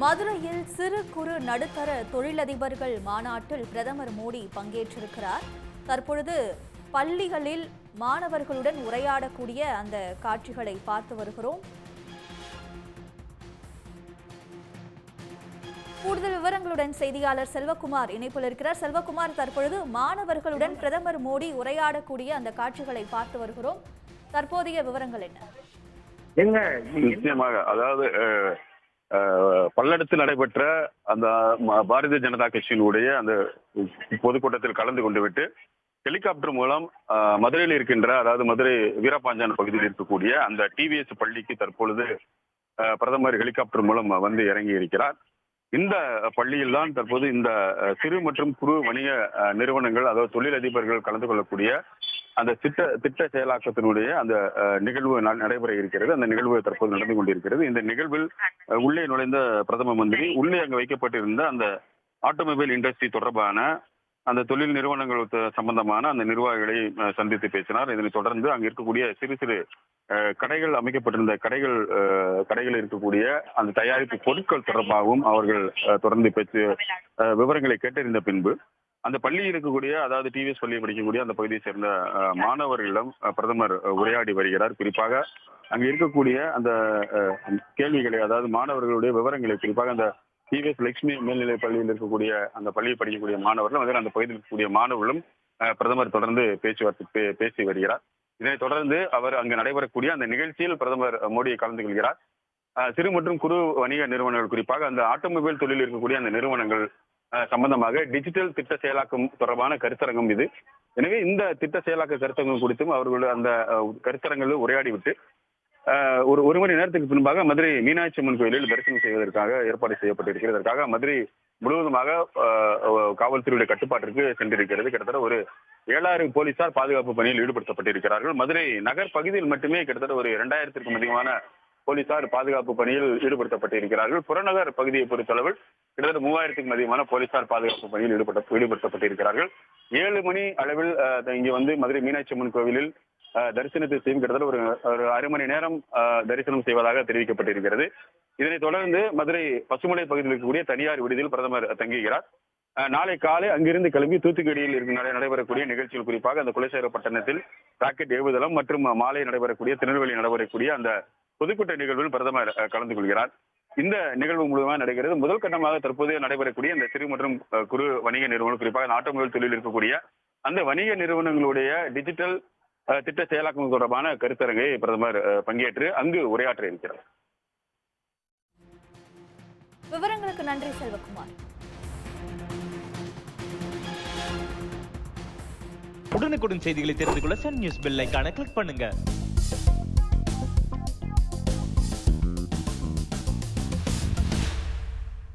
மதுரையில் சிறு குறு நடுத்தர தொழிலதிபர்கள் மாநாட்டில் பிரதமர் மோடி பங்கேற்றிருக்கிறார். தற்பொழுது பள்ளிகளில் மாணவர்களுடன் உரையாடக்கூடிய அந்த காட்சிகளை பார்த்து வருகிறோம். கூடுதல் விவரங்களுடன் செய்தியாளர் செல்வகுமார் இணைப்பில் இருக்கிறார். செல்வகுமார் தற்பொழுது மாணவர்களுடன் பிரதமர் மோடி உரையாடக்கூடிய அந்த காட்சிகளை பார்த்து வருகிறோம். தற்போதைய விவரங்கள் என்ன? நிச்சயமாக. அதாவது பல்லடத்தில் நடைபெற்ற அந்த பாரதிய ஜனதா கட்சியினுடைய அந்த பொதுக்கூட்டத்தில் கலந்து கொண்டு விட்டு ஹெலிகாப்டர் மூலம் மதுரையில் இருக்கின்ற அதாவது மதுரை வீரபாஞ்சான் பகுதியில் இருக்கக்கூடிய அந்த டிவிஎஸ் பள்ளிக்கு தற்பொழுது பிரதமர் ஹெலிகாப்டர் மூலம் வந்து இறங்கி இருக்கிறார். இந்த பள்ளியில் தான் தற்போது இந்த சிறு மற்றும் குறு வணிக நிறுவனங்கள் அதாவது தொழிலதிபர்கள் கலந்து கொள்ளக்கூடிய அந்த திட்ட திட்ட செயலாக்கத்தினுடைய அந்த நிகழ்வு நடைபெற இருக்கிறது. அந்த நிகழ்வு தற்போது நடந்து கொண்டிருக்கிறது. இந்த நிகழ்வில் உள்ளே நுழைந்த பிரதம மந்திரி உள்ளே அங்கு வைக்கப்பட்டிருந்த அந்த ஆட்டோமொபைல் இண்டஸ்ட்ரி தொடர்பான அந்த தொழில் நிறுவனங்கள் சம்பந்தமான அந்த நிர்வாகிகளை சந்தித்து பேசினார். இதனை தொடர்ந்து அங்கு இருக்கக்கூடிய சிறு சிறு கடைகள் அமைக்கப்பட்டிருந்த கடைகள் கடைகள் கடைகளில் இருக்கக்கூடிய அந்த தயாரிப்பு பொருட்கள் தொடர்பாகவும் அவர்கள் தொடர்ந்து பேச்சு விவரங்களை கேட்டறிந்த பின்பு அந்த பள்ளியில் இருக்கக்கூடிய அதாவது டிவிஎஸ் பள்ளியை படிக்கக்கூடிய அந்த பகுதியை சேர்ந்த மாணவர்களிடம் பிரதமர் உரையாடி வருகிறார். குறிப்பாக அங்கு இருக்கக்கூடிய அந்த கேள்விகளை அதாவது மாணவர்களுடைய விவரங்களை குறிப்பாக அந்த டிவிஎஸ் லட்சுமி மேல்நிலை பள்ளியில் இருக்கக்கூடிய அந்த பள்ளியை படிக்கக்கூடிய மாணவர்களும் அதே அந்த பகுதியில் இருக்கக்கூடிய மாணவர்களும் பிரதமர் தொடர்ந்து பேச்சுவார்த்தை பேசி வருகிறார். இதனைத் தொடர்ந்து அவர் அங்கு நடைபெறக்கூடிய அந்த நிகழ்ச்சியில் பிரதமர் அஹ், மோடி கலந்து கொள்கிறார். அஹ், சிறு மற்றும் குறு வணிக நிறுவனங்கள் குறிப்பாக அந்த ஆட்டோமொபைல் தொழிலில் இருக்கக்கூடிய அந்த நிறுவனங்கள் சம்பந்தமாக டிஜிட்டல் திட்ட செயலாக்கம் தொடர்பான கருத்தரங்கம் இது. எனவே இந்த திட்ட செயலாக்க கருத்தரங்கம் குறித்தும் அவர்கள் அந்த கருத்தரங்களில் உரையாடிவிட்டு ஒரு ஒரு மணி நேரத்துக்கு பின்பாக மதுரை மீனாட்சி அம்மன் கோயிலில் தரிசனம் செய்வதற்காக ஏற்பாடு செய்யப்பட்டிருக்கிறது. அதற்காக மதுரை முழுவதுமாக காவல்துறையுடைய கட்டுப்பாட்டிற்கு சென்றிருக்கிறது. கிட்டத்தட்ட ஒரு ஏழாயிரம் போலீசார் பாதுகாப்பு பணியில் ஈடுபடுத்தப்பட்டிருக்கிறார்கள். மதுரை நகர் பகுதியில் மட்டுமே கிட்டத்தட்ட ஒரு இரண்டாயிரத்திற்கும் அதிகமான போலீசார் பாதுகாப்பு பணியில் ஈடுபடுத்தப்பட்டிருக்கிறார்கள். புறநகர் பகுதியை பொறுத்தளவில் கிட்டத்தட்ட மூவாயிரத்துக்கும் அதிகமான போலீசார் பாதுகாப்பு பணியில் ஈடுபட்ட ஈடுபடுத்தப்பட்டிருக்கிறார்கள். ஏழு மணி அளவில் இங்கே வந்து மதுரை மீனாட்சி அம்மன் கோவிலில் தரிசனத்தை செய்யும் கிட்டத்தட்ட ஒரு ஒரு அரை மணி நேரம் தரிசனம் செய்வதாக தெரிவிக்கப்பட்டிருக்கிறது. இதனைத் தொடர்ந்து மதுரை பசுமலை பகுதியில் இருக்கக்கூடிய தனியார் விடுதியில் பிரதமர் தங்குகிறார். நாளை காலை அங்கிருந்து கிளம்பி தூத்துக்குடியில் நடைபெறக்கூடிய நிகழ்ச்சிகள் குறிப்பாக அந்த குலசேகர பட்டணத்தில் ராக்கெட் ஏவுதளம் மற்றும் மாலை நடைபெறக்கூடிய திருநெல்வேலி நடைபெறக்கூடிய அந்த பொதுக்கூட்ட நிகழ்வில் பிரதமர் கலந்து கொள்கிறார். இந்த நிகழ்வு முழுவதுமாக நடக்கிறது முதல் கட்டமாக தற்போது நடைபெறக்கூடிய இந்த சிறு மற்றும் குறு வணிக நிறுவனம் குறிப்பாக ஆட்டோமொபைல் தொழில் இருக்கக்கூடிய அந்த வணிக நிறுவனங்களுடைய டிஜிட்டல் திட்ட செயலாக்கம் தொடர்பான கருத்தரங்கை பிரதமர் பங்கேற்று அங்கு உரையாற்ற இருக்கிறார். விவரங்களுக்கு நன்றி செல்வகுமார். உடனுக்குடன் செய்திகளை தெரிந்து கொள்ள சன் நியூஸ் பெல் ஐகானை கிளிக் பண்ணுங்க.